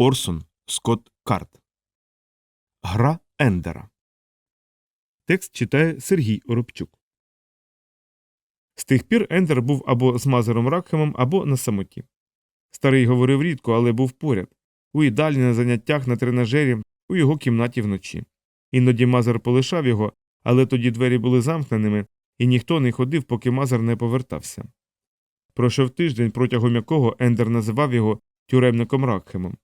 Орсон Скотт Карт. Гра Ендера. Текст читає Сергій Оробчук. З тих пір Ендер був або з Мазером Ракхемом, або на самоті. Старий говорив рідко, але був поряд у їдальні на заняттях на тренажері, у його кімнаті вночі. Іноді Мазер полишав його, але тоді двері були замкненими, і ніхто не ходив, поки Мазер не повертався. Пройшов тиждень, протягом якого Ендер називав його тюремником Ракхемом.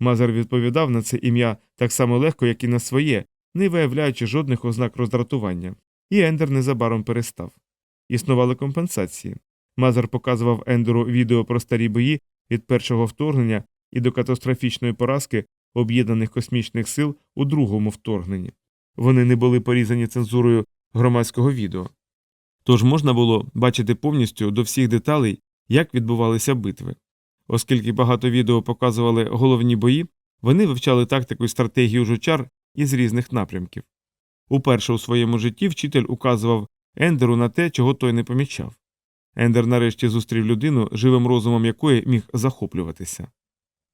Мазер відповідав на це ім'я так само легко, як і на своє, не виявляючи жодних ознак роздратування, і Ендер незабаром перестав. Існували компенсації. Мазер показував Ендеру відео про старі бої від першого вторгнення і до катастрофічної поразки об'єднаних космічних сил у другому вторгненні. Вони не були порізані цензурою громадського відео. Тож можна було бачити повністю до всіх деталей, як відбувалися битви. Оскільки багато відео показували головні бої, вони вивчали тактику і стратегію жучар із різних напрямків. Уперше у своєму житті вчитель указував Ендеру на те, чого той не помічав. Ендер нарешті зустрів людину, живим розумом якої міг захоплюватися.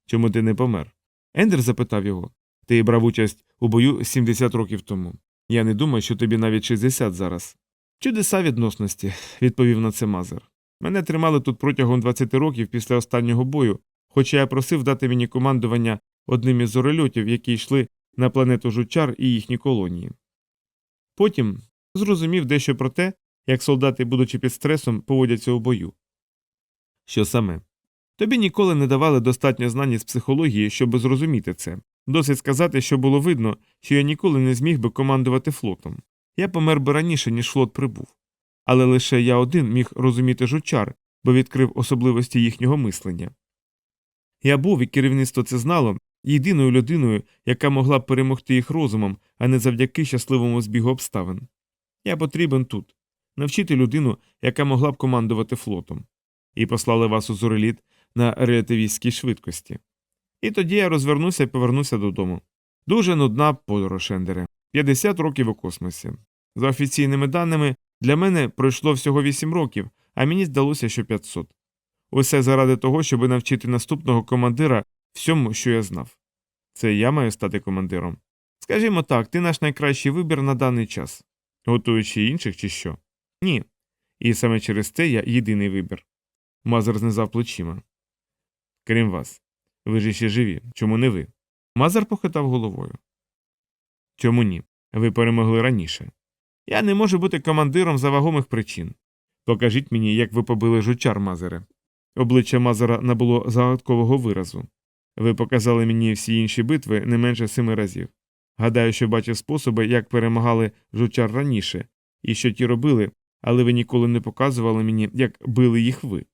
Чому ти не помер? Ендер запитав його. Ти брав участь у бою 70 років тому. Я не думаю, що тобі навіть 60 зараз. Чудеса відносності, відповів на це Мазер. Мене тримали тут протягом 20 років після останнього бою, хоча я просив дати мені командування одним із зорольотів, які йшли на планету жучар і їхні колонії. Потім зрозумів дещо про те, як солдати, будучи під стресом, поводяться у бою. Що саме? Тобі ніколи не давали достатньо знань з психології, щоб зрозуміти це. Досить сказати, що було видно, що я ніколи не зміг би командувати флотом. Я помер би раніше, ніж флот прибув. Але лише я один міг розуміти жучар, бо відкрив особливості їхнього мислення. Я був, і керівництво це знало, єдиною людиною, яка могла б перемогти їх розумом, а не завдяки щасливому збігу обставин. Я потрібен тут навчити людину, яка могла б командувати флотом. І послали вас у зореліт на релятивістській швидкості. І тоді я розвернуся і повернуся додому. Дуже нудна подорож, Ендере. 50 років у космосі. За офіційними даними, для мене пройшло всього 8 років, а мені здалося, що 500. Усе заради того, щоб навчити наступного командира всьому, що я знав. Це я маю стати командиром. Скажімо так, ти наш найкращий вибір на даний час. Готуючи інших, чи що? Ні. І саме через це я єдиний вибір. Мазер знизав плечима. Крім вас. Ви ж іще живі. Чому не ви? Мазер похитав головою. Чому ні? Ви перемогли раніше. Я не можу бути командиром за вагомих причин. Покажіть мені, як ви побили жучар, Мазере. Обличчя Мазера набуло загадкового виразу. Ви показали мені всі інші битви не менше семи разів. Гадаю, що бачив способи, як перемагали жучар раніше, і що ті робили, але ви ніколи не показували мені, як били їх ви.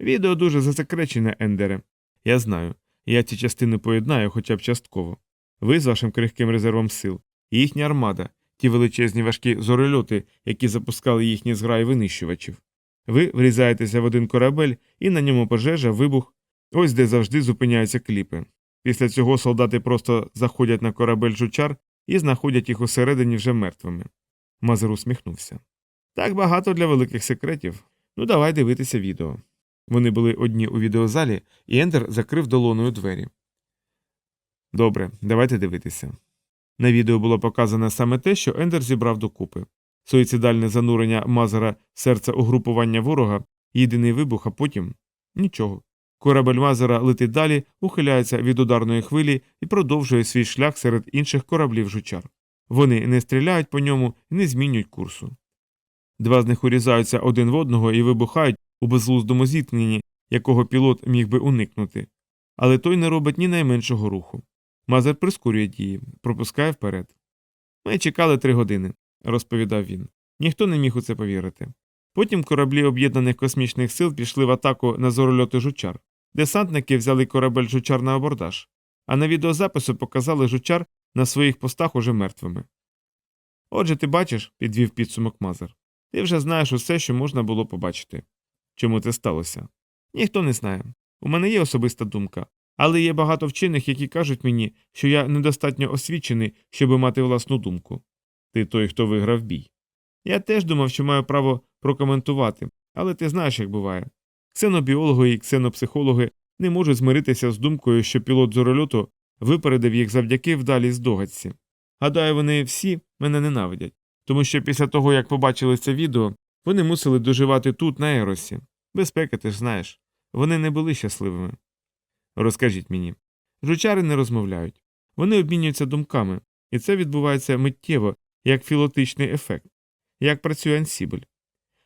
Відео дуже засекречене, Ендере. Я знаю. Я ці частини поєднаю хоча б частково. Ви з вашим крихким резервом сил, їхня армада, ті величезні важкі зорольоти, які запускали їхні зграї винищувачів. Ви врізаєтеся в один корабель, і на ньому пожежа, вибух, ось де завжди зупиняються кліпи. Після цього солдати просто заходять на корабель жучар і знаходять їх усередині вже мертвими. Мазер усміхнувся. Так багато для великих секретів. Ну, давай дивитися відео. Вони були одні у відеозалі, і Ендер закрив долоною двері. Добре, давайте дивитися. На відео було показано саме те, що Ендер зібрав докупи. Суїцидальне занурення Мазера серця угрупування ворога, єдиний вибух, а потім нічого. Корабель Мазера летить далі, ухиляється від ударної хвилі і продовжує свій шлях серед інших кораблів жучар. Вони не стріляють по ньому і не змінюють курсу. Два з них урізаються один в одного і вибухають у безглуздому зіткненні, якого пілот міг би уникнути. Але той не робить ні найменшого руху. Мазер прискорює дії, пропускає вперед. Ми чекали три години, розповідав він. Ніхто не міг у це повірити. Потім кораблі об'єднаних космічних сил пішли в атаку на зорольоти жучар. Десантники взяли корабель жучар на абордаж, а на відеозапису показали жучар на своїх постах уже мертвими. Отже, ти бачиш, підвів підсумок Мазер. Ти вже знаєш усе, що можна було побачити. Чому це сталося? Ніхто не знає. У мене є особиста думка, але є багато вчених, які кажуть мені, що я недостатньо освічений, щоб мати власну думку. Ти той, хто виграв бій. Я теж думав, що маю право прокоментувати, але ти знаєш, як буває. Ксенобіологи і ксенопсихологи не можуть змиритися з думкою, що пілот зорольоту випередив їх завдяки вдалій здогадці. Гадаю, вони всі мене ненавидять, тому що після того, як побачили це відео, вони мусили доживати тут, на Еросі. Безпека, ти ж знаєш. Вони не були щасливими. Розкажіть мені. Жучари не розмовляють. Вони обмінюються думками, і це відбувається миттєво, як філотичний ефект, як працює ансібль.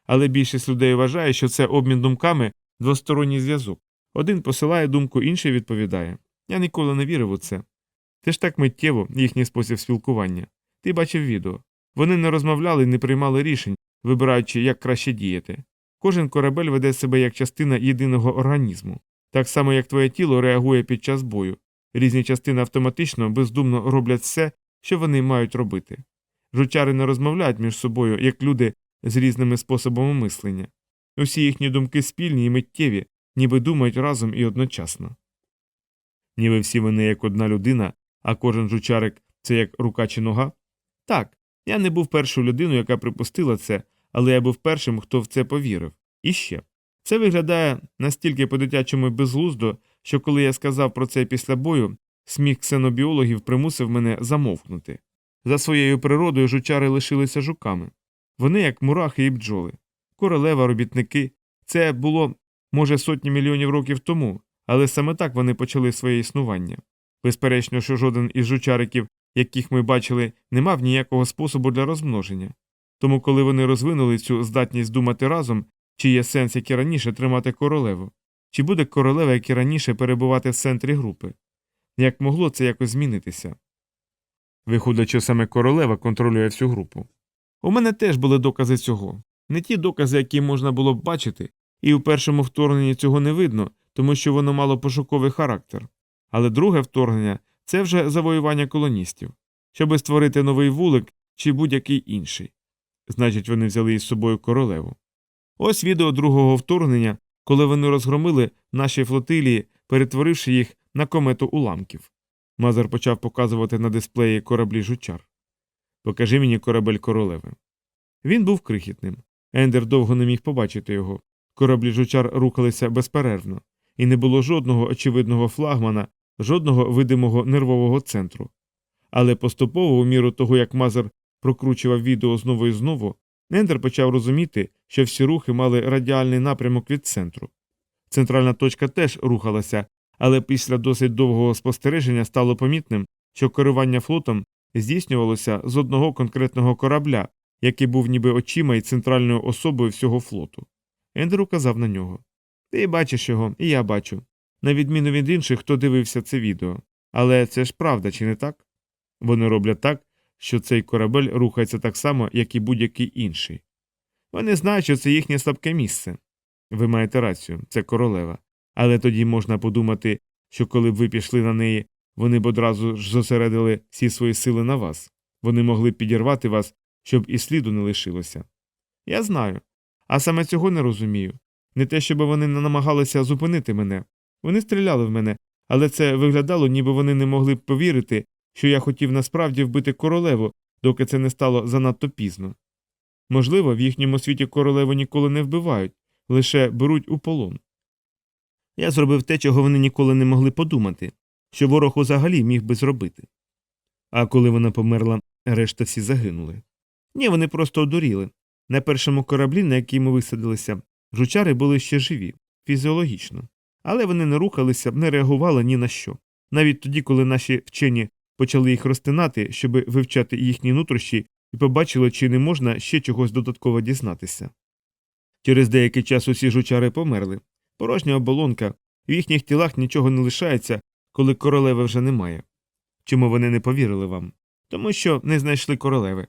Але більшість людей вважає, що це обмін думками двосторонній зв'язок. Один посилає думку, інший відповідає. Я ніколи не вірив у це. Це ж так миттєво, їхній спосіб спілкування. Ти бачив відео. Вони не розмовляли і не приймали рішень, вибираючи, як краще діяти. Кожен корабель веде себе як частина єдиного організму, так само як твоє тіло реагує під час бою. Різні частини автоматично, бездумно роблять все, що вони мають робити. Жучари не розмовляють між собою, як люди з різними способами мислення. Усі їхні думки спільні і миттєві, ніби думають разом і одночасно. Ніби всі вони як одна людина, а кожен жучарик це як рука чи нога? Так, я не був першою людиною, яка припустила це, але я був першим, хто в це повірив. І ще. Це виглядає настільки по-дитячому безглуздо, що коли я сказав про це після бою, сміх ксенобіологів примусив мене замовкнути. За своєю природою жучари лишилися жуками. Вони як мурахи і бджоли. Королева, робітники. Це було, може, сотні мільйонів років тому, але саме так вони почали своє існування. Безперечно, що жоден із жучариків, яких ми бачили, не мав ніякого способу для розмноження. Тому, коли вони розвинули цю здатність думати разом, чи є сенс, як і раніше, тримати королеву, чи буде королева, як і раніше, перебувати в центрі групи? Як могло це якось змінитися? Виходить, що саме королева контролює всю групу. У мене теж були докази цього. Не ті докази, які можна було б бачити, і у першому вторгненні цього не видно, тому що воно мало пошуковий характер. Але друге вторгнення це вже завоювання колоністів, щоби створити новий вулик чи будь-який інший. Значить, вони взяли із собою королеву. Ось відео другого вторгнення, коли вони розгромили наші флотилії, перетворивши їх на комету уламків. Мазар почав показувати на дисплеї кораблі жучар. Покажи мені корабель королеви. Він був крихітним. Ендер довго не міг побачити його. Кораблі жучар рухалися безперервно, і не було жодного очевидного флагмана, жодного видимого нервового центру. Але поступово, у міру того, як Мазер прокручував відео знову і знову, Ендер почав розуміти, що всі рухи мали радіальний напрямок від центру. Центральна точка теж рухалася, але після досить довгого спостереження стало помітним, що керування флотом здійснювалося з одного конкретного корабля, який був ніби очима і центральною особою всього флоту. Ендер указав на нього. Ти бачиш його, і я бачу. На відміну від інших, хто дивився це відео. Але це ж правда, чи не так? Вони роблять так, що цей корабель рухається так само, як і будь-який інший. Вони знають, що це їхнє слабке місце. Ви маєте рацію, це королева. Але тоді можна подумати, що коли б ви пішли на неї, вони б одразу ж зосередили всі свої сили на вас. Вони могли б підірвати вас, щоб і сліду не лишилося. Я знаю. А саме цього не розумію. Не те, щоб вони не намагалися зупинити мене. Вони стріляли в мене, але це виглядало, ніби вони не могли б повірити, що я хотів насправді вбити королеву, доки це не стало занадто пізно. Можливо, в їхньому світі королеву ніколи не вбивають, лише беруть у полон. Я зробив те, чого вони ніколи не могли подумати, що ворог взагалі міг би зробити. А коли вона померла, решта всі загинули. Ні, вони просто одуріли. На першому кораблі, на який ми висадилися, жучари були ще живі, фізіологічно, але вони не рухалися, не реагували ні на що. Навіть тоді, коли наші вчені почали їх розтинати, щоб вивчати їхні нутрощі, і побачили, чи не можна ще чогось додатково дізнатися. Через деякий час усі жучари померли. Порожня оболонка, в їхніх тілах нічого не лишається, коли королеви вже немає. Чому вони не повірили вам? Тому що не знайшли королеви.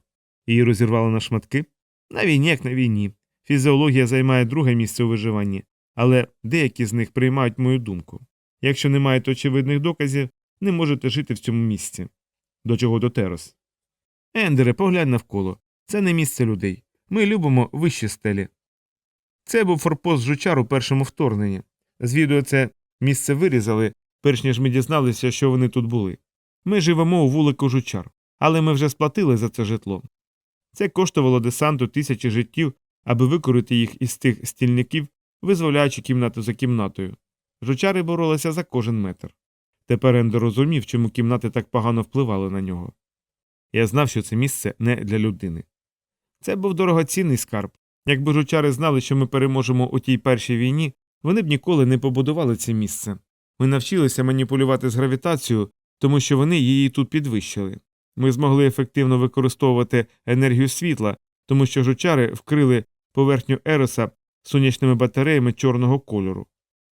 Її розірвали на шматки? На війні, як на війні. Фізіологія займає друге місце у виживанні, але деякі з них приймають мою думку. Якщо не маєте очевидних доказів, не можете жити в цьому місці. До чого до терос. Ендере, поглянь навколо. Це не місце людей. Ми любимо вищі стелі. Це був форпост жучар у першому вторгненні. З відео це місце вирізали, перш ніж ми дізналися, що вони тут були. Ми живемо у вулику жучар, але ми вже сплатили за це житло. Це коштувало десанту тисячі життів, аби викорити їх із тих стільників, визволяючи кімнату за кімнатою. Жучари боролися за кожен метр. Тепер Ендер розумів, чому кімнати так погано впливали на нього. Я знав, що це місце не для людини. Це був дорогоцінний скарб. Якби жучари знали, що ми переможемо у тій першій війні, вони б ніколи не побудували це місце. Ми навчилися маніпулювати з гравітацією, тому що вони її тут підвищили. Ми змогли ефективно використовувати енергію світла, тому що жучари вкрили поверхню Ероса сонячними батареями чорного кольору.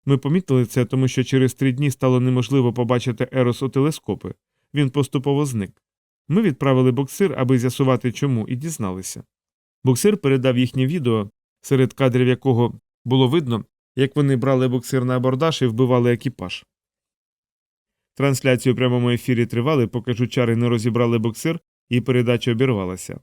Ми помітили це, тому що через три дні стало неможливо побачити Ерос у телескопи. Він поступово зник. Ми відправили боксир, аби з'ясувати чому, і дізналися. Боксир передав їхнє відео, серед кадрів якого було видно, як вони брали боксир на абордаж і вбивали екіпаж. Трансляцію у прямому ефірі тривали, поки жучари не розібрали боксир і передача обірвалася.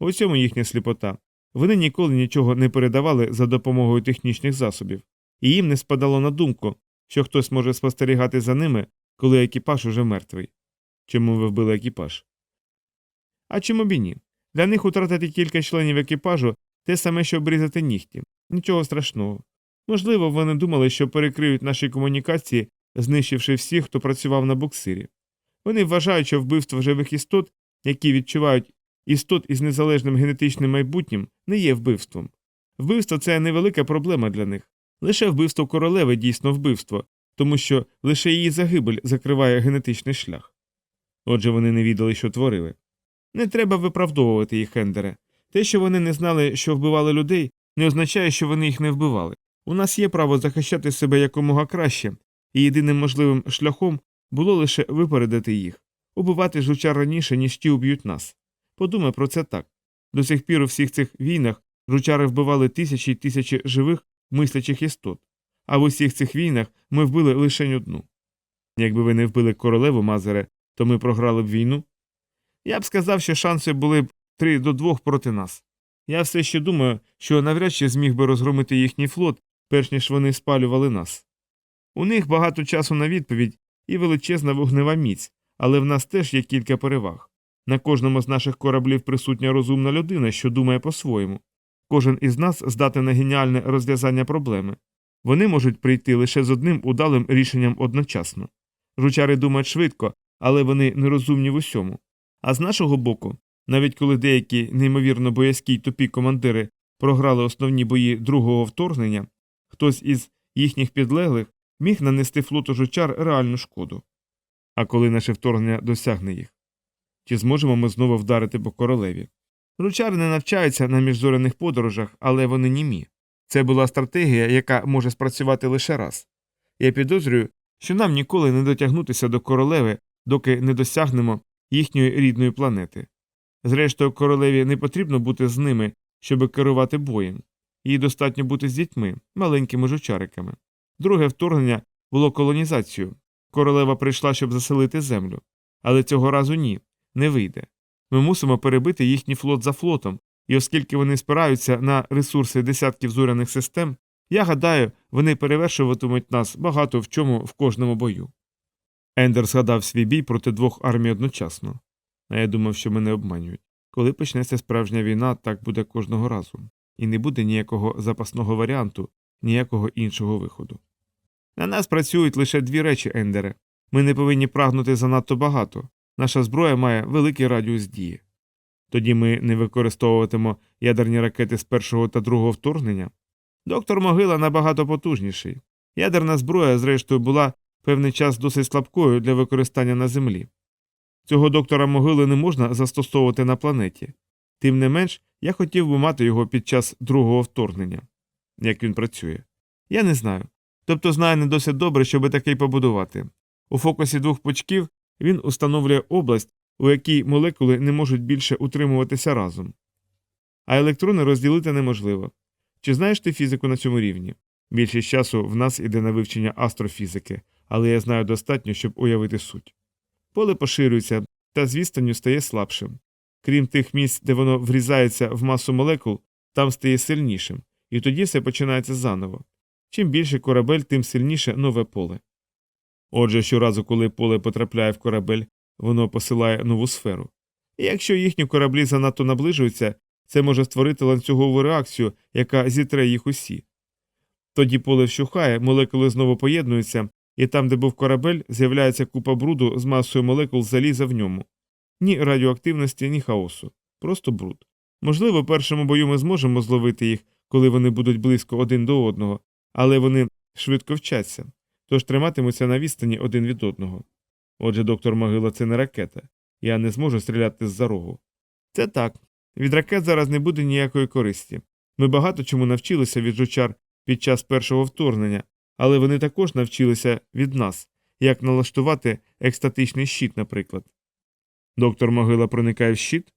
У цьому їхня сліпота. Вони ніколи нічого не передавали за допомогою технічних засобів, і їм не спадало на думку, що хтось може спостерігати за ними, коли екіпаж уже мертвий. Чому ви вбили екіпаж? А чому б і ні? Для них утратити кілька членів екіпажу те саме, що обрізати нігті. Нічого страшного. Можливо, вони думали, що перекриють наші комунікації, знищивши всіх, хто працював на буксирі. Вони вважають, що вбивство живих істот, які відчувають істот із незалежним генетичним майбутнім, не є вбивством. Вбивство це невелика проблема для них. Лише вбивство королеви дійсно вбивство, тому що лише її загибель закриває генетичний шлях. Отже, вони не відали, що творили. Не треба виправдовувати їх, Хендере. Те, що вони не знали, що вбивали людей, не означає, що вони їх не вбивали. У нас є право захищати себе якомога краще, і єдиним можливим шляхом було лише випередити їх, убивати жучар раніше, ніж ті уб'ють нас. Подумай про це так. До сих пір у всіх цих війнах жучари вбивали тисячі й тисячі живих мислячих істот, а в усіх цих війнах ми вбили лише одну. Якби ви не вбили королеву Мазере, то ми програли б війну. Я б сказав, що шанси були б три до двох проти нас. Я все ще думаю, що навряд чи зміг би розгромити їхній флот, перш ніж вони спалювали нас. У них багато часу на відповідь і величезна вогнева міць, але в нас теж є кілька переваг. На кожному з наших кораблів присутня розумна людина, що думає по-своєму. Кожен із нас здатен на геніальне розв'язання проблеми. Вони можуть прийти лише з одним удалим рішенням одночасно. Жучари думають швидко, але вони нерозумні в усьому. А з нашого боку, навіть коли деякі неймовірно боязкі й тупі командири програли основні бої другого вторгнення, хтось із їхніх підлеглих міг нанести флоту жучар реальну шкоду. А коли наше вторгнення досягне їх? Чи зможемо ми знову вдарити по королеві? Жучари не навчаються на міжзоряних подорожах, але вони німі. Це була стратегія, яка може спрацювати лише раз. Я підозрюю, що нам ніколи не дотягнутися до королеви, доки не досягнемо їхньої рідної планети. Зрештою, королеві не потрібно бути з ними, щоб керувати боєм. Їй достатньо бути з дітьми, маленькими жучариками. Друге вторгнення було колонізацією. Королева прийшла, щоб заселити землю. Але цього разу ні, не вийде. Ми мусимо перебити їхній флот за флотом, і оскільки вони спираються на ресурси десятків зоряних систем, я гадаю, вони перевершуватимуть нас багато в чому в кожному бою. Ендер згадав свій бій проти двох армій одночасно. А я думав, що мене обманюють. Коли почнеться справжня війна, так буде кожного разу, і не буде ніякого запасного варіанту, ніякого іншого виходу. На нас працюють лише дві речі, Ендере. Ми не повинні прагнути занадто багато. Наша зброя має великий радіус дії. Тоді ми не використовуватимо ядерні ракети з першого та другого вторгнення. Доктор Могила набагато потужніший. Ядерна зброя, зрештою, була певний час досить слабкою для використання на землі. Цього доктора могили не можна застосовувати на планеті. Тим не менш, я хотів би мати його під час другого вторгнення. Як він працює? Я не знаю. Тобто знаю не досить добре, щоб такий побудувати. У фокусі двох пучків він установлює область, у якій молекули не можуть більше утримуватися разом. А електрони розділити неможливо. Чи знаєш ти фізику на цьому рівні? Більшість часу в нас іде на вивчення астрофізики, але я знаю достатньо, щоб уявити суть. Поле поширюється, та з стає слабшим. Крім тих місць, де воно врізається в масу молекул, там стає сильнішим, і тоді все починається заново. Чим більше корабель, тим сильніше нове поле. Отже, щоразу, коли поле потрапляє в корабель, воно посилає нову сферу. І якщо їхні кораблі занадто наближуються, це може створити ланцюгову реакцію, яка зітре їх усі. Тоді поле вщухає, молекули знову поєднуються, і там, де був корабель, з'являється купа бруду з масою молекул заліза в ньому. Ні радіоактивності, ні хаосу. Просто бруд. Можливо, в першому бою ми зможемо зловити їх, коли вони будуть близько один до одного, але вони швидко вчаться, тож триматимуться на відстані один від одного. Отже, доктор Могила це не ракета. Я не зможу стріляти з-за рогу. Це так. Від ракет зараз не буде ніякої користі. Ми багато чому навчилися від жучар під час першого вторгнення, але вони також навчилися від нас, як налаштувати екстатичний щит, наприклад. Доктор Могила проникає в щит?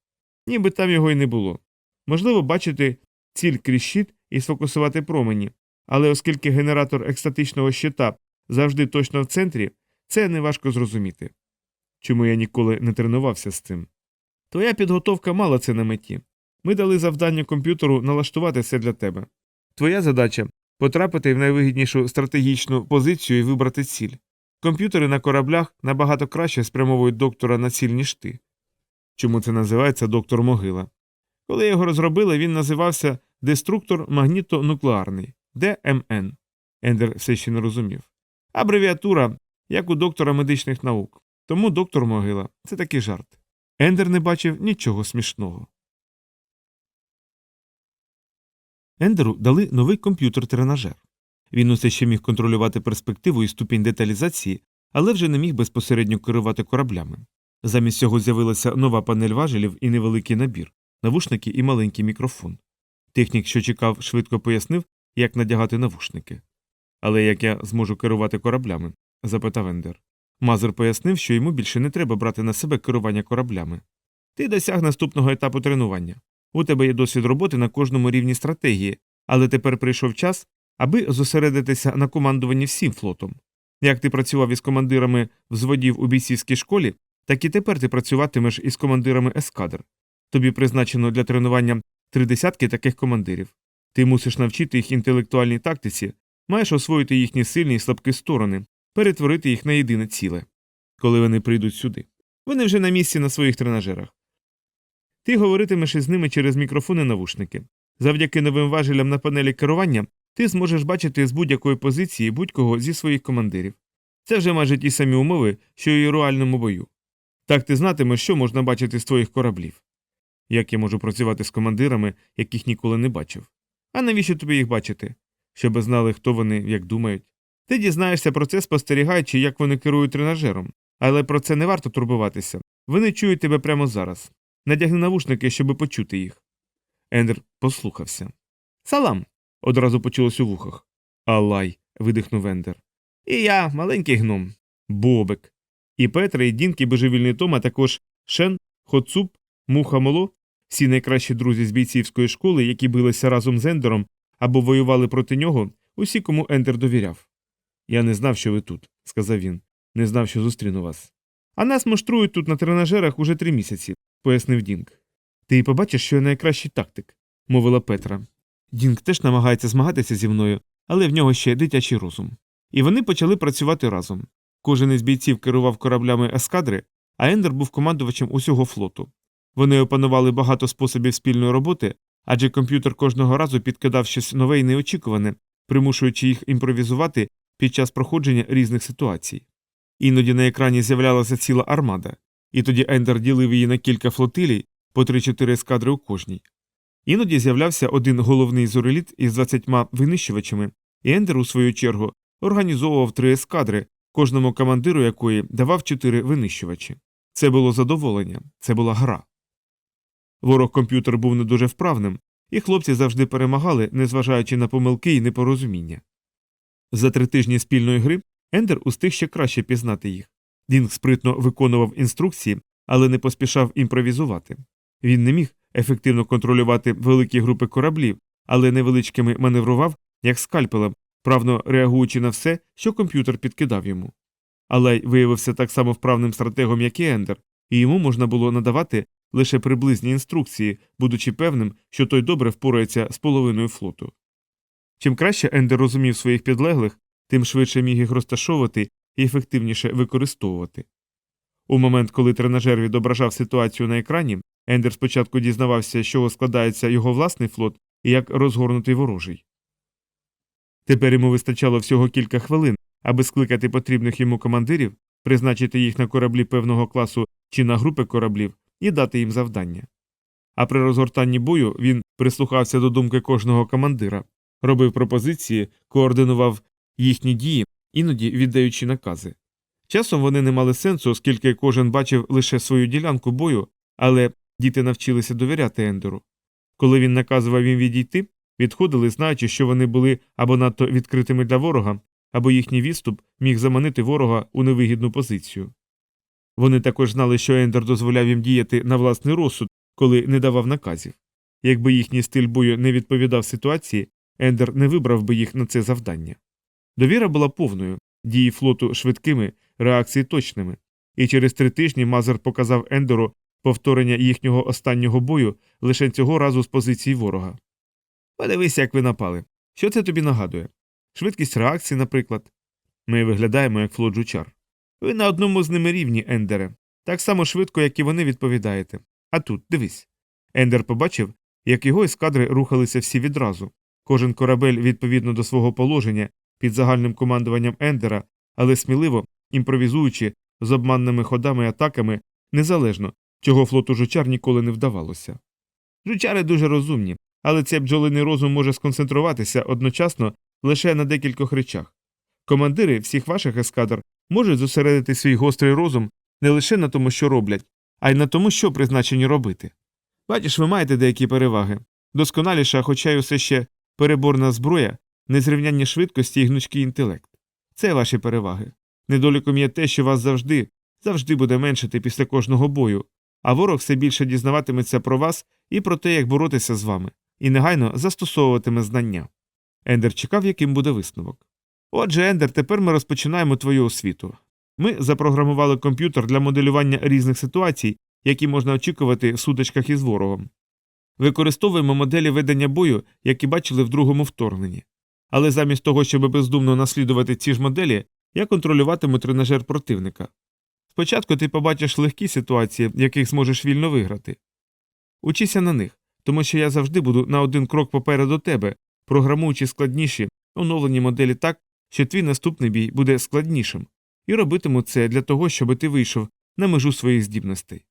Ніби там його й не було. Можливо, бачити ціль крізь щит і сфокусувати промені, але оскільки генератор екстатичного щита завжди точно в центрі, це неважко зрозуміти. Чому я ніколи не тренувався з цим? Твоя підготовка мала це на меті. Ми дали завдання комп'ютеру налаштувати все для тебе. Твоя задача потрапити в найвигіднішу стратегічну позицію і вибрати ціль. Комп'ютери на кораблях набагато краще спрямовують доктора на ціль, ніж ти. Чому це називається доктор Могила? Коли його розробили, він називався Деструктор магнітонуклеарний ДМН. Ендер все ще не розумів. Абревіатура, як у доктора медичних наук. Тому доктор Могила це такий жарт. Ендер не бачив нічого смішного. Ендеру дали новий комп'ютер-тренажер. Він усе ще міг контролювати перспективу і ступінь деталізації, але вже не міг безпосередньо керувати кораблями. Замість цього з'явилася нова панель важелів і невеликий набір, навушники і маленький мікрофон. Технік, що чекав, швидко пояснив, як надягати навушники. Але як я зможу керувати кораблями? запитав Ендер. Мазер пояснив, що йому більше не треба брати на себе керування кораблями. Ти досяг наступного етапу тренування. У тебе є досвід роботи на кожному рівні стратегії, але тепер прийшов час, аби зосередитися на командуванні всім флотом. Як ти працював із командирами взводів у бійцівській школі, так і тепер ти працюватимеш із командирами ескадр. Тобі призначено для тренування три десятки таких командирів. Ти мусиш навчити їх інтелектуальній тактиці, маєш освоїти їхні сильні і слабкі сторони, перетворити їх на єдине ціле. Коли вони прийдуть сюди. Вони вже на місці на своїх тренажерах. Ти говоритимеш із ними через мікрофони навушники. Завдяки новим важелям на панелі керування ти зможеш бачити з будь-якої позиції будь-кого зі своїх командирів. Це вже майже ті самі умови, що й у реальному бою. Так ти знатимеш, що можна бачити з твоїх кораблів. Як я можу працювати з командирами, яких ніколи не бачив? А навіщо тобі їх бачити? Щоби знали, хто вони, як думають. Ти дізнаєшся про це, спостерігаючи, як вони керують тренажером, але про це не варто турбуватися. Вони чують тебе прямо зараз. Надягни навушники, щоби почути їх. Ендер послухався. Салам. одразу почулось у вухах. Алай. видихнув Ендер. І я, маленький гном. Бобик. І Петра, і Дінк, і божевільний Том, а також Шен, Хоцуп, Муха Моло, всі найкращі друзі з бійцівської школи, які билися разом з Ендером або воювали проти нього, усі, кому Ендер довіряв. Я не знав, що ви тут, сказав він. Не знав, що зустріну вас. А нас муштрують тут на тренажерах уже три місяці, пояснив Дінк. Ти побачиш, що я найкращий тактик, мовила Петра. Дінк теж намагається змагатися зі мною, але в нього ще дитячий розум. І вони почали працювати разом. Кожен із бійців керував кораблями ескадри, а Ендер був командувачем усього флоту. Вони опанували багато способів спільної роботи, адже комп'ютер кожного разу підкидав щось нове і неочікуване, примушуючи їх імпровізувати під час проходження різних ситуацій. Іноді на екрані з'являлася ціла армада, і тоді Ендер ділив її на кілька флотилій по 3-4 ескадри у кожній. Іноді з'являвся один головний зореліт із 20 винищувачами, і Ендер, у свою чергу, організовував три ескадри, кожному командиру якої давав чотири винищувачі. Це було задоволення, це була гра. Ворог комп'ютер був не дуже вправним, і хлопці завжди перемагали, незважаючи на помилки і непорозуміння. За три тижні спільної гри Ендер устиг ще краще пізнати їх. Дінг спритно виконував інструкції, але не поспішав імпровізувати. Він не міг ефективно контролювати великі групи кораблів, але невеличкими маневрував, як скальпелем, правно реагуючи на все, що комп'ютер підкидав йому. Алай виявився так само вправним стратегом, як і Ендер, і йому можна було надавати лише приблизні інструкції, будучи певним, що той добре впорається з половиною флоту. Чим краще Ендер розумів своїх підлеглих, тим швидше міг їх розташовувати і ефективніше використовувати. У момент, коли тренажер відображав ситуацію на екрані, Ендер спочатку дізнавався, з чого складається його власний флот і як розгорнутий ворожий. Тепер йому вистачало всього кілька хвилин, аби скликати потрібних йому командирів, призначити їх на кораблі певного класу чи на групи кораблів і дати їм завдання. А при розгортанні бою він прислухався до думки кожного командира, робив пропозиції, координував їхні дії, іноді віддаючи накази. Часом вони не мали сенсу, оскільки кожен бачив лише свою ділянку бою, але діти навчилися довіряти Ендеру. Коли він наказував їм відійти, відходили, знаючи, що вони були або надто відкритими для ворога, або їхній відступ міг заманити ворога у невигідну позицію. Вони також знали, що Ендер дозволяв їм діяти на власний розсуд, коли не давав наказів. Якби їхній стиль бою не відповідав ситуації, Ендер не вибрав би їх на це завдання. Довіра була повною, дії флоту швидкими, реакції точними, і через три тижні Мазер показав Ендеру повторення їхнього останнього бою лише цього разу з позиції ворога. Подивися, як ви напали. Що це тобі нагадує? Швидкість реакції, наприклад. Ми виглядаємо як флот жучар. Ви на одному з ними рівні, Ендере, так само швидко, як і вони відповідаєте. А тут, дивись. Ендер побачив, як його ескадри рухалися всі відразу. Кожен корабель відповідно до свого положення під загальним командуванням Ендера, але сміливо, імпровізуючи з обманними ходами і атаками, незалежно, чого флоту жучар ніколи не вдавалося. Жучари дуже розумні, але цей бджолиний розум може сконцентруватися одночасно лише на декількох речах. Командири всіх ваших ескадр можуть зосередити свій гострий розум не лише на тому, що роблять, а й на тому, що призначені робити. Бачиш, ви маєте деякі переваги. Досконаліша, хоча й усе ще переборна зброя, незрівнянні швидкості і гнучкий інтелект. Це ваші переваги. Недоліком є те, що вас завжди, завжди буде меншити після кожного бою, а ворог все більше дізнаватиметься про вас і про те, як боротися з вами, і негайно застосовуватиме знання. Ендер чекав, яким буде висновок. Отже, Ендер, тепер ми розпочинаємо твою освіту. Ми запрограмували комп'ютер для моделювання різних ситуацій, які можна очікувати в сутичках із ворогом. Використовуємо моделі ведення бою, які бачили в другому вторгненні. Але замість того, щоб бездумно наслідувати ці ж моделі, я контролюватиму тренажер противника. Спочатку ти побачиш легкі ситуації, в яких зможеш вільно виграти. Учися на них, тому що я завжди буду на один крок попереду тебе, програмуючи складніші, оновлені моделі так, що твій наступний бій буде складнішим, і робитиму це для того, щоб ти вийшов на межу своїх здібностей.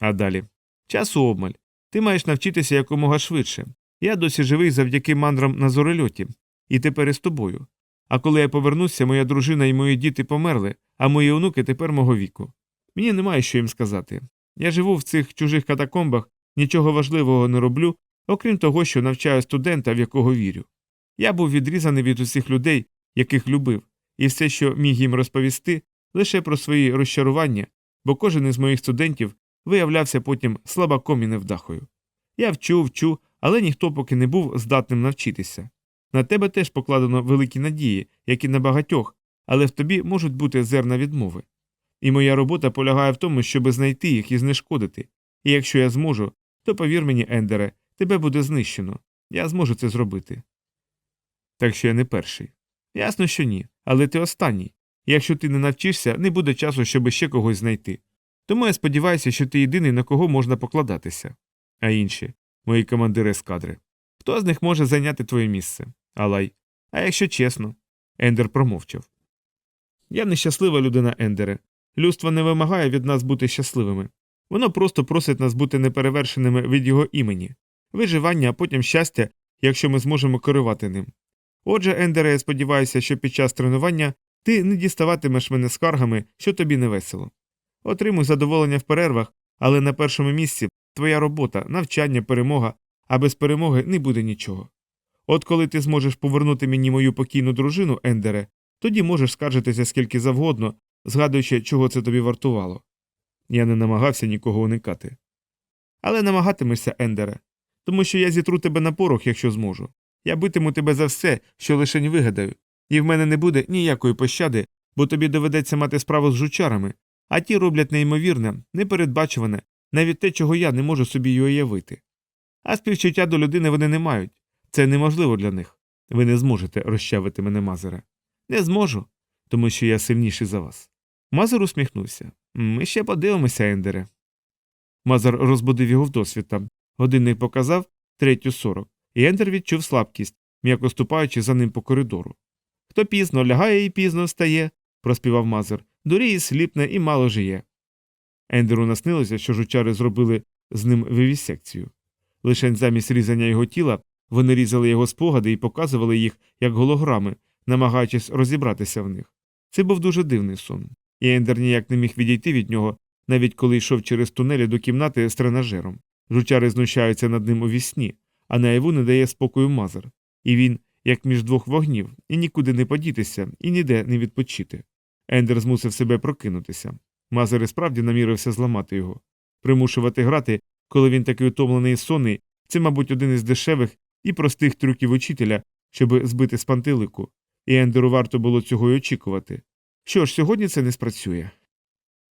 А далі часу обмаль. Ти маєш навчитися якомога швидше. Я досі живий завдяки мандрам на зорельоті, і тепер із тобою. А коли я повернуся, моя дружина і мої діти померли, а мої онуки тепер мого віку. Мені немає що їм сказати. Я живу в цих чужих катакомбах, нічого важливого не роблю, окрім того, що навчаю студента, в якого вірю. Я був відрізаний від усіх людей, яких любив, і все, що міг їм розповісти, лише про свої розчарування, бо кожен із моїх студентів виявлявся потім слабаком і невдахою. Я вчу, вчу, але ніхто поки не був здатним навчитися. На тебе теж покладено великі надії, як і на багатьох, але в тобі можуть бути зерна відмови. І моя робота полягає в тому, щоб знайти їх і знешкодити. І якщо я зможу, то повір мені, Ендере, тебе буде знищено. Я зможу це зробити. Так що я не перший. Ясно, що ні, але ти останній. Якщо ти не навчишся, не буде часу, щоб ще когось знайти. Тому я сподіваюся, що ти єдиний, на кого можна покладатися. А інші мої командири ескадри. Хто з них може зайняти твоє місце? Алай. А якщо чесно, Ендер промовчав. Я нещаслива людина, Ендере. Людство не вимагає від нас бути щасливими. Воно просто просить нас бути неперевершеними від його імені, виживання, а потім щастя, якщо ми зможемо керувати ним. Отже, Ендере, я сподіваюся, що під час тренування ти не діставатимеш мене скаргами, що тобі не весело. Отримуй задоволення в перервах, але на першому місці твоя робота, навчання, перемога, а без перемоги не буде нічого. От коли ти зможеш повернути мені мою покійну дружину, Ендере, тоді можеш скаржитися скільки завгодно, згадуючи, чого це тобі вартувало. Я не намагався нікого уникати. Але намагатимешся, Ендере, тому що я зітру тебе на порох, якщо зможу. Я битиму тебе за все, що лишень вигадаю, і в мене не буде ніякої пощади, бо тобі доведеться мати справу з жучарами, а ті роблять неймовірне, непередбачуване, навіть те, чого я не можу собі й уявити. А співчуття до людини вони не мають. Це неможливо для них. Ви не зможете розчавити мене, Мазере. Не зможу, тому що я сильніший за вас. Мазер усміхнувся. Ми ще подивимося, Ендере. Мазер розбудив його вдосвіта. Годинник показав третю сорок, і Ендер відчув слабкість, м'яко ступаючи за ним по коридору. Хто пізно лягає і пізно встає, проспівав Мазер, дуріє, сліпне і мало жиє. Ендеру наснилося, що жучари зробили з ним вивісекцію. Лишень замість різання його тіла вони різали його спогади і показували їх як голограми, намагаючись розібратися в них. Це був дуже дивний сон, і Ендер ніяк не міг відійти від нього, навіть коли йшов через тунелі до кімнати з тренажером. Жучари знущаються над ним у вісні, а наяву не дає спокою мазер. І він, як між двох вогнів, і нікуди не подітися, і ніде не відпочити. Ендер змусив себе прокинутися. Мазер і справді намірився зламати його. Примушувати грати, коли він такий утомлений і сонний, це, мабуть, один із дешевих і простих трюків учителя, щоб збити з пантелику, і Ендеру варто було цього й очікувати. Що ж, сьогодні це не спрацює.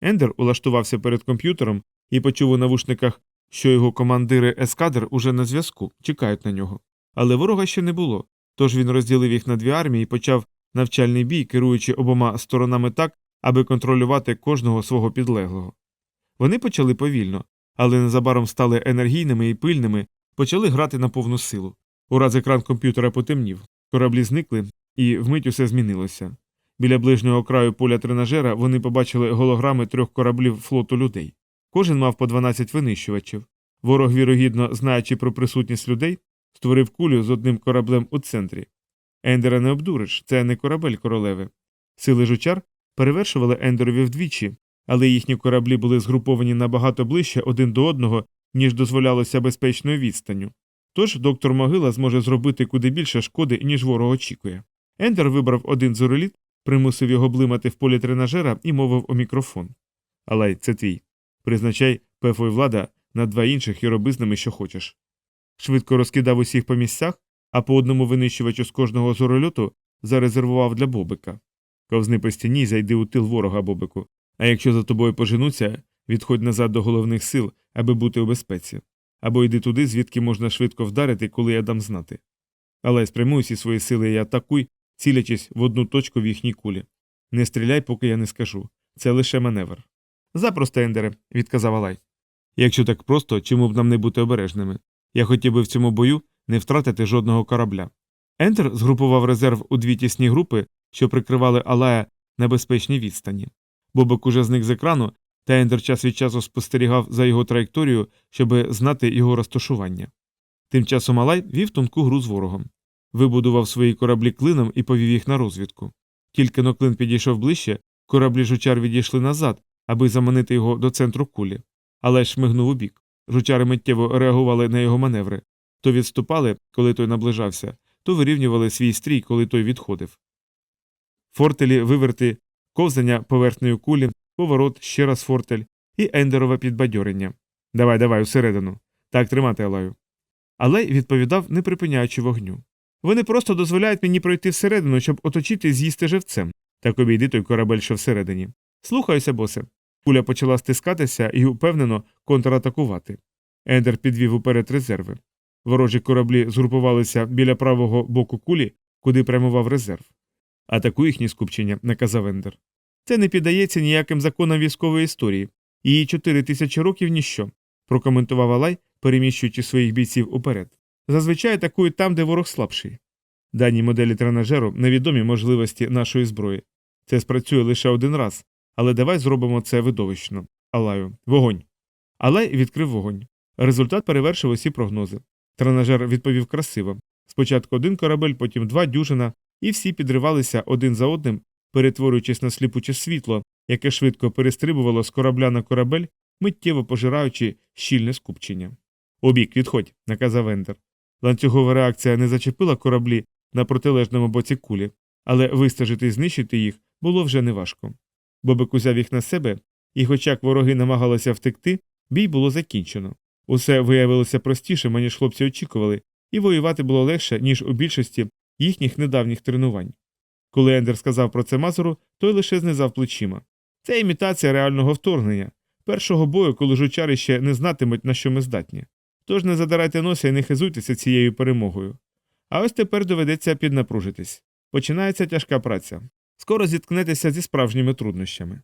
Ендер улаштувався перед комп'ютером і почув у навушниках, що його командири ескадр уже на зв'язку, чекають на нього. Але ворога ще не було, тож він розділив їх на дві армії і почав навчальний бій, керуючи обома сторонами так, аби контролювати кожного свого підлеглого. Вони почали повільно, але незабаром стали енергійними і пильними, почали грати на повну силу. Ураз екран комп'ютера потемнів, кораблі зникли, і вмить усе змінилося. Біля ближнього краю поля тренажера вони побачили голограми трьох кораблів флоту людей. Кожен мав по 12 винищувачів. Ворог, вірогідно, знаючи про присутність людей, створив кулю з одним кораблем у центрі. Ендера не обдуриш, це не корабель королеви. Сили жучар перевершували Ендерові вдвічі, але їхні кораблі були згруповані набагато ближче один до одного, ніж дозволялося безпечною відстанню. Тож доктор Могила зможе зробити куди більше шкоди, ніж ворог очікує. Ендер вибрав один зореліт, примусив його блимати в полі тренажера і мовив у мікрофон. Алай, це твій. Призначай пефою влада на два інших і роби з ними, що хочеш. Швидко розкидав усіх по місцях, а по одному винищувачу з кожного зорольоту зарезервував для Бобика. Ковзни по стіні й зайди у тил ворога Бобику. А якщо за тобою поженуться, відходь назад до головних сил, аби бути у безпеці. Або йди туди, звідки можна швидко вдарити, коли я дам знати. Але спрямуй всі свої сили і атакуй, цілячись в одну точку в їхній кулі. Не стріляй, поки я не скажу. Це лише маневр. Запросто, Ендере, відказав Алай. Якщо так просто, чому б нам не бути обережними? Я хотів би в цьому бою не втратити жодного корабля. Ендер згрупував резерв у дві тісні групи, що прикривали Алая на безпечній відстані. Бобок уже зник з екрану, та Ендер час від часу спостерігав за його траєкторією, щоб знати його розташування. Тим часом Алай вів тонку гру з ворогом. Вибудував свої кораблі клином і повів їх на розвідку. Тільки но клин підійшов ближче, кораблі жучар відійшли назад, аби заманити його до центру кулі. Але шмигнув у бік. Жучари миттєво реагували на його маневри то відступали, коли той наближався, то вирівнювали свій стрій, коли той відходив. Фортелі, виверти, ковзання поверхнею кулі, поворот, ще раз фортель і ендерове підбадьорення. Давай, давай, усередину. Так тримати Алаю. Алей відповідав, не припиняючи вогню. Вони просто дозволяють мені пройти всередину, щоб оточити з'їсти живцем. Так обійди той корабель, що всередині. Слухаюся, босе. Куля почала стискатися і упевнено контратакувати. Ендер підвів уперед резерви. Ворожі кораблі згрупувалися біля правого боку кулі, куди прямував резерв. Атакуй їхні скупчення, наказав Ендер. Це не піддається ніяким законам військової історії. Її чотири тисячі років ніщо, прокоментував Алай, переміщуючи своїх бійців уперед. Зазвичай атакують там, де ворог слабший. Дані моделі тренажеру невідомі можливості нашої зброї. Це спрацює лише один раз, але давай зробимо це видовищно. Алаю, вогонь. Алай відкрив вогонь. Результат перевершив усі прогнози. Тренажер відповів красиво. Спочатку один корабель, потім два дюжина, і всі підривалися один за одним, перетворюючись на сліпуче світло, яке швидко перестрибувало з корабля на корабель, миттєво пожираючи щільне скупчення. Обік, відходь, наказав Ендер. Ланцюгова реакція не зачепила кораблі на протилежному боці кулі, але вистежити і знищити їх було вже неважко. Бобик узяв їх на себе, і, хоча як вороги намагалися втекти, бій було закінчено. Усе виявилося простішим, ніж хлопці очікували, і воювати було легше, ніж у більшості їхніх недавніх тренувань. Коли Ендер сказав про це Мазуру, той лише знизав плечима. Це імітація реального вторгнення, першого бою, коли жучари ще не знатимуть, на що ми здатні. Тож не задирайте носа і не хизуйтеся цією перемогою. А ось тепер доведеться піднапружитись. Починається тяжка праця. Скоро зіткнетеся зі справжніми труднощами.